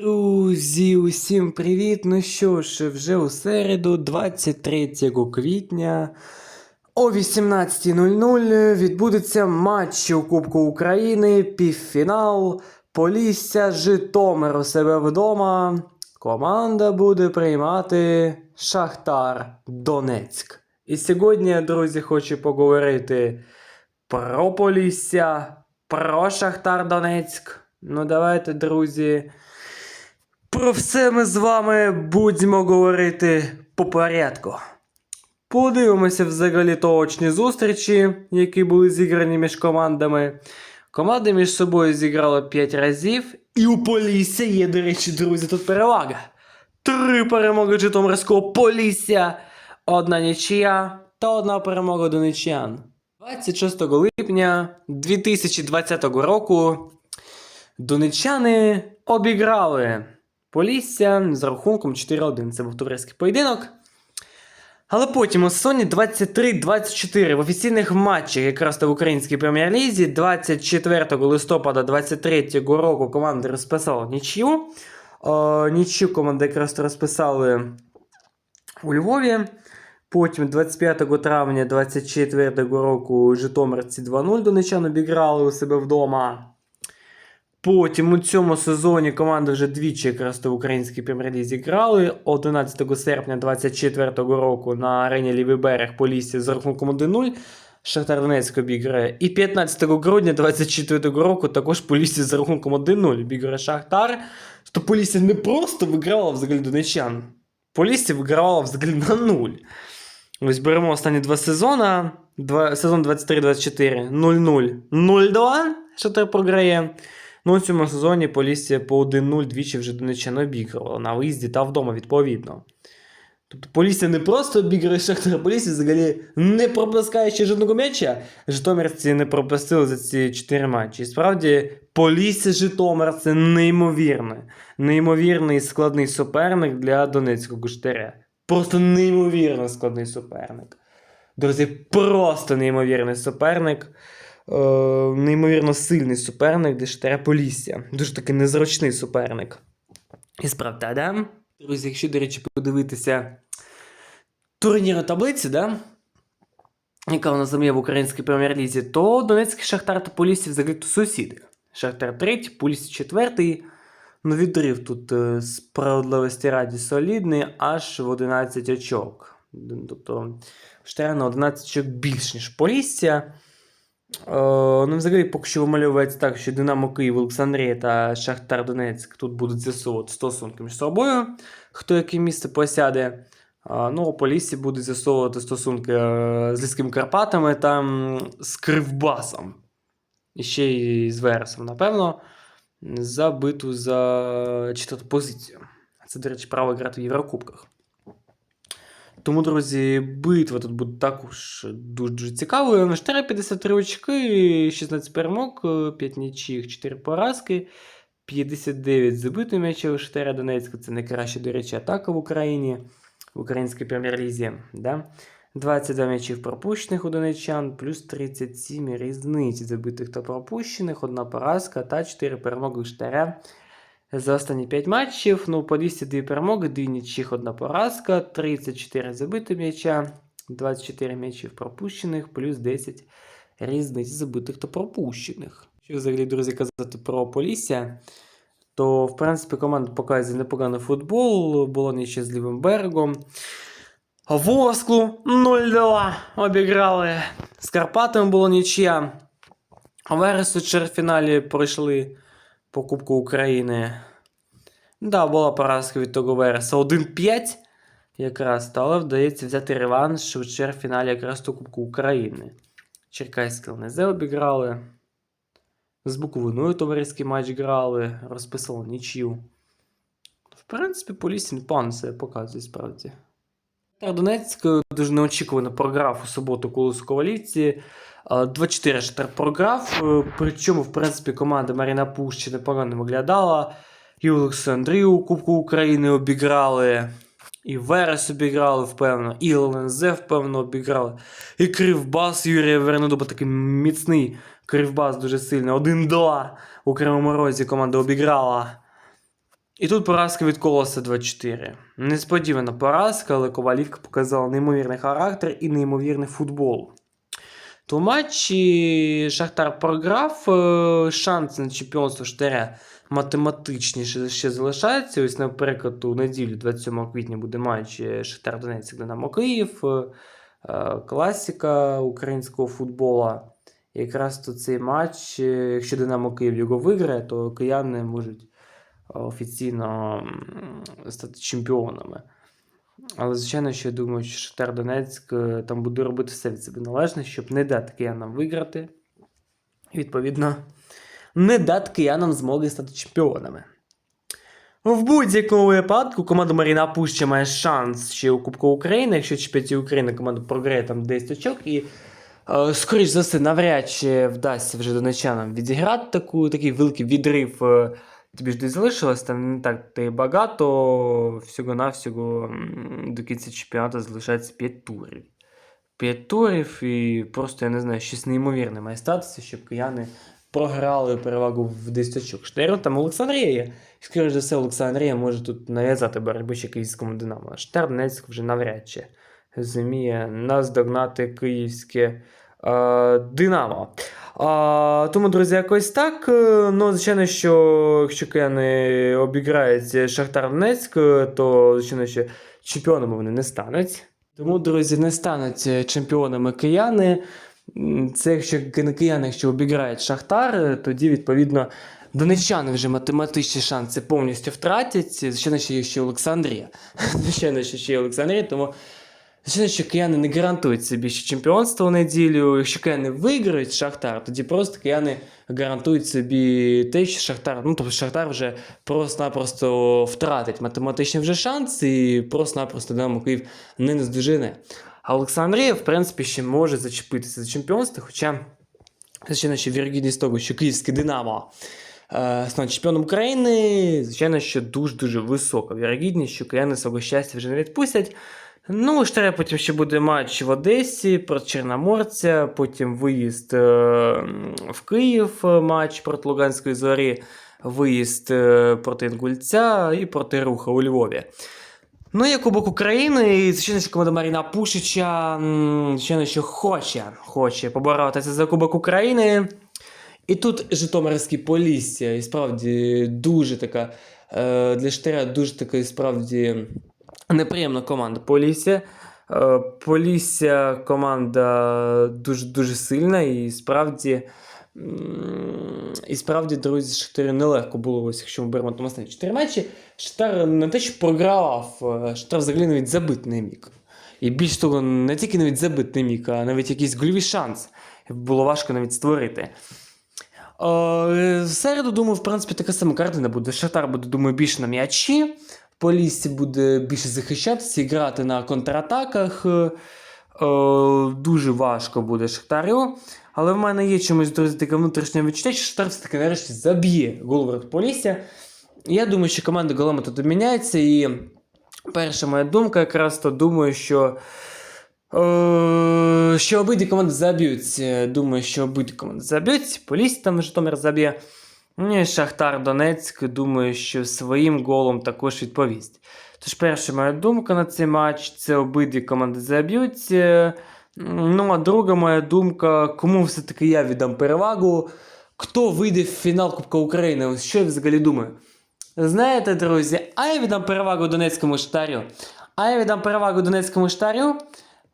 Друзі, усім привіт! Ну що ж, вже у середу, 23 квітня о 18.00 відбудеться матч у Кубку України, півфінал, Полісся, Житомир у себе вдома. Команда буде приймати Шахтар Донецьк. І сьогодні, друзі, хочу поговорити про Полісся, про Шахтар Донецьк. Ну, давайте, друзі. Про все ми з вами будемо говорити по порядку. Подивимося взагалі точні зустрічі, які були зіграні між командами. Команди між собою зіграли 5 разів, і у Полісся є, до речі, друзі, тут перевага. Три перемоги Житомирського Полісся, одна нічия та одна перемога донечан. 26 липня 2020 року донечани обіграли Полісся з рахунком 4-1. Це був товариський поєдинок. Але потім у сезоні 23-24 в офіційних матчах, якраз та в українській прем'єр-лізі, 24 листопада 23 року команда розписала нічию. Е, нічию команда якраз розписали у Львові. Потім 25 травня 24 року Житомирці 2-0 донечан обіграли у себе вдома. Потім у цьому сезоні команди вже двічі якраз в українській прем'єр-лізі грали. 11 серпня 24 року на арені Лівий берег Полісся з рахунком 1-0. Шахтар Донецьк обіграє. І 15 грудня 24 року також Полісся з рахунком 1-0 обіграє Шахтар. То Полісся не просто вигравала взагалі донечан. Полісся вигравала взагалі на 0. Ось беремо останні два сезони. Сезон 23-24 0-0 0-2. Шахтар програє. Ну, у цьому сезоні Полісся по 1-0 двічі вже донеччину обігрувала на виїзді та вдома, відповідно. Тобто Полісся не просто обіграє Шахтар, Полісся взагалі не пропускає ще жодного м'яча. Житомирці не пропустили за ці 4 матчі. І справді, Полісся Житомир це неймовірне, неймовірний складний суперник для Донецького Гуштаря. Просто неймовірно складний суперник. Друзі, просто неймовірний суперник. Е, неймовірно сильний суперник для Штаря Полісся. Дуже таки незручний суперник. І справді, да? Друзі, якщо, до речі, подивитися турнірну таблицю, да? яка у нас там є в українській прем'єр-лізі, то Донецький Шахтар та Полісся взагалі сусіди. Шахтар третій, Полісся четвертий. Ну, відрив тут е, справедливості раді солідний, аж в 11 очок. Тобто, Штара на 11 очок більш, ніж Полісся. Е, ну, взагалі, поки що вимальовується так, що Динамо Київ, Олександрія та Шахтар Донецьк тут будуть з'ясовувати стосунки між собою, хто яке місце посяде. Е, ну, Полісі будуть з'ясовувати стосунки е, з Ліськими Карпатами та з Кривбасом. І ще й з Вересом, напевно, за битву за четверту позицію. Це, до речі, право грати в Єврокубках. Тому, друзі, битва тут буде також дуже цікавою. Штара 53 очки, 16 перемог, 5 нічих, 4 поразки, 59 забитих м'ячів Штара Донецька. Це найкраща, до речі, атака в Україні, в українській прем'єр-лізі. Да? 22 м'ячів пропущених у донечан, плюс 37 різниць забитих та пропущених, одна поразка та 4 перемоги Штаря. За останні 5 матчів, ну, по 202 перемоги, 2 нічих, одна поразка, 34 забити м'яча, 24 м'ячів пропущених, плюс 10 різниць забитих та пропущених. Що взагалі, друзі, казати про Полісся, то, в принципі, команда показує непоганий футбол, було ніче з лівим берегом. Восклу 0-2 обіграли. З Карпатами було нічия. Верес у чвертьфіналі пройшли по Кубку України. Да, була поразка від того Вереса 1-5 якраз, та, але вдається взяти реванш у чвертьфіналі якраз до Кубку України. Черкаський ЛНЗ обіграли. З Буковиною товариський матч грали, розписали нічию. В принципі, Полісін пан себе показує справді. Донецьк дуже неочікувано програв у суботу колись у Ковалівці. 2-4 Шахтар програв. Е, Причому, в принципі, команда Маріна Пущі непогано виглядала. І Олександрію у Кубку України обіграли. І Верес обіграли, впевнено, і ЛНЗ, впевнено, обіграли. І Кривбас Юрія Вернодуба такий міцний Кривбас дуже сильний. 1-2 у Кривому Розі команда обіграла. І тут поразка від Колоса 2-4. Несподівана поразка, але Ковалівка показала неймовірний характер і неймовірний футбол. То матчі Шахтар програв, е, шанс на чемпіонство Штаря математичніше ще залишається. Ось, наприклад, у неділю, 27 квітня, буде матч е, Шахтар Донецьк Динамо Київ, е, класика українського футбола. Якраз то цей матч, якщо Динамо Київ його виграє, то кияни можуть офіційно стати чемпіонами. Але, звичайно, що я думаю, що Шахтар Донецьк е, там буде робити все від себе належне, щоб не дати киянам виграти. І, відповідно, не дати киянам змоги стати чемпіонами. В будь-якому випадку команда Маріна Пуща має шанс ще у Кубку України, якщо чемпіонаті України команда програє там 10 очок і. е, Скоріш за все, навряд чи вдасться вже донечанам відіграти таку, такий великий відрив. е, Тобі ж десь залишилось там не так та й багато. Всього-навсього до кінця чемпіонату залишається 5 турів. 5 турів, і просто я не знаю, щось неймовірне має статися, щоб кияни програли перевагу в 10 очок. Штейрон там Олександрія. І, за все, Олександрія може тут нав'язати боротьбу ще київському Динамо. Донецьк вже навряд чи зуміє наздогнати київське Динамо. А, тому, друзі, якось так. Е, Ну, звичайно, що якщо кияни обіграють Шахтар Донецьк, е, то, звичайно, що чемпіонами вони не стануть. Тому, друзі, не стануть е, чемпіонами кияни. Це якщо кияни, якщо обіграють Шахтар, е, тоді, відповідно, донеччани вже математичні шанси повністю втратять. Звичайно, що є ще Олександрія. Звичайно, що ще є Олександрія, тому Звичайно, що кияни не гарантують собі ще чемпіонство у неділю. Якщо кияни виграють Шахтар, тоді просто кияни гарантують собі те, що Шахтар, ну тобто Шахтар вже просто-напросто втратить математичний вже шанс і просто-напросто Динамо Київ не наздожене. А Олександрія, в принципі, ще може зачепитися за чемпіонство, хоча, звичайно, що вірогідність того, що київське Динамо стане чемпіоном України, звичайно, що дуже-дуже висока вірогідність, що кияни свого щастя вже не відпустять. Ну, Штаря потім ще буде матч в Одесі проти Чорноморця, потім виїзд е, в Київ, е, матч проти Луганської зорі, виїзд е, проти Інгульця і проти Руха у Львові. Ну, є Кубок України, і звичайно, що команда Маріна Пушича, звичайно, що хоче, хоче поборотися за Кубок України. І тут Житомирський Полісся, і справді дуже така для Штаря дуже така, і справді неприємна команда Полісся. Е, Полісся команда дуже дуже сильна і справді. І справді, друзі, Шахтарю нелегко було, ось, якщо ми беремо там останні 4 матчі. Шахтар не те, що програвав, е, Шахтар взагалі навіть забити не міг. І більш того, не тільки навіть забити не міг, а навіть якийсь гольовий шанс було важко навіть створити. Е, В середу, думаю, в принципі, така сама картина буде. Шахтар буде, думаю, більше на м'ячі. Полісся буде більше захищатися і грати на контратаках. Е, е, Дуже важко буде Шахтарю. Але в мене є чомусь, друзі, таке внутрішнє відчуття, що Шахтар все-таки нарешті заб'є гол в Полісся. Я думаю, що команда голами тут обміняється. І перша моя думка, якраз то думаю, що. Е, що обидві команди заб'ють. Е, Думаю, що обидві команди заб'ють. Полісся там Житомир заб'є. Ну Шахтар Донецьк, думаю, що своїм голом також відповість. Тож перша моя думка на цей матч це обидві команди заб'ють. Ну, а друга моя думка, кому все-таки я віддам перевагу, хто вийде в фінал Кубка України? Що я взагалі думаю. Знаєте, друзі, а я віддам перевагу Донецькому штарю. А я віддам перевагу Донецькому штарю.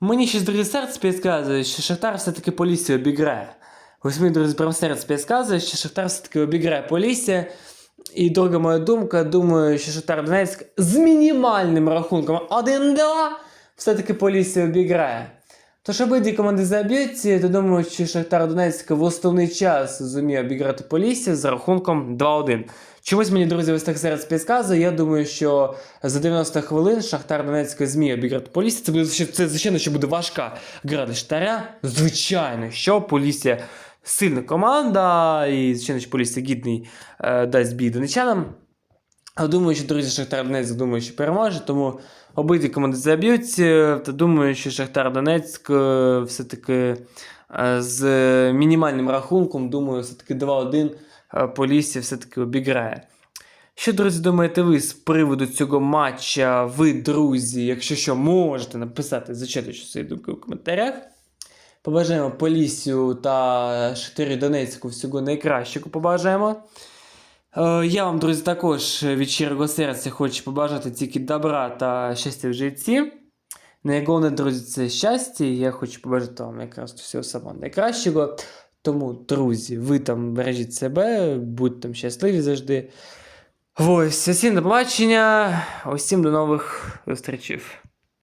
Мені щось друге серце підказує, що Шахтар все-таки Полісся обіграє. Ось мені, друзі, прям серце підказує, що Шахтар все-таки обіграє Полісся. І друга моя думка, думаю, що Шахтар Донецьк з мінімальним рахунком 1-2 все-таки Полісся обіграє. Тож обидві команди заб'ють, то думаю, що Шахтар Донецьк в основний час зуміє обіграти Полісся з рахунком 2-1. Чомусь мені, друзі, ось так серце підказує. Я думаю, що за 90 хвилин Шахтар Донецьк зміє обіграти Полісся. Це буде це, звичайно, що буде важка гра для Шахтаря. Звичайно, що Полісся сильна команда, і звичайно, що Полісся гідний е, дасть бій донечанам. Думаю, що друзі Шахтар Донецьк думаю, що переможе, тому обидві команди заб'ють. е, Та думаю, що Шахтар Донецьк е, все-таки з мінімальним рахунком, думаю, все-таки 2-1 е, Полісся все-таки обіграє. Що, друзі, думаєте ви з приводу цього матча? Ви, друзі, якщо що, можете написати, зачитати свої думки у коментарях. Побажаємо Полісю та Шахтарю Донецьку всього найкращого побажаємо. Е, Я вам, друзі, також від щирого серця хочу побажати тільки добра та щастя в житті. Найголовніше, друзі, це щастя. І я хочу побажати вам якраз всього самого найкращого. Тому, друзі, ви там бережіть себе, будьте там щасливі завжди. Ось, усім до побачення, усім до нових зустрічей.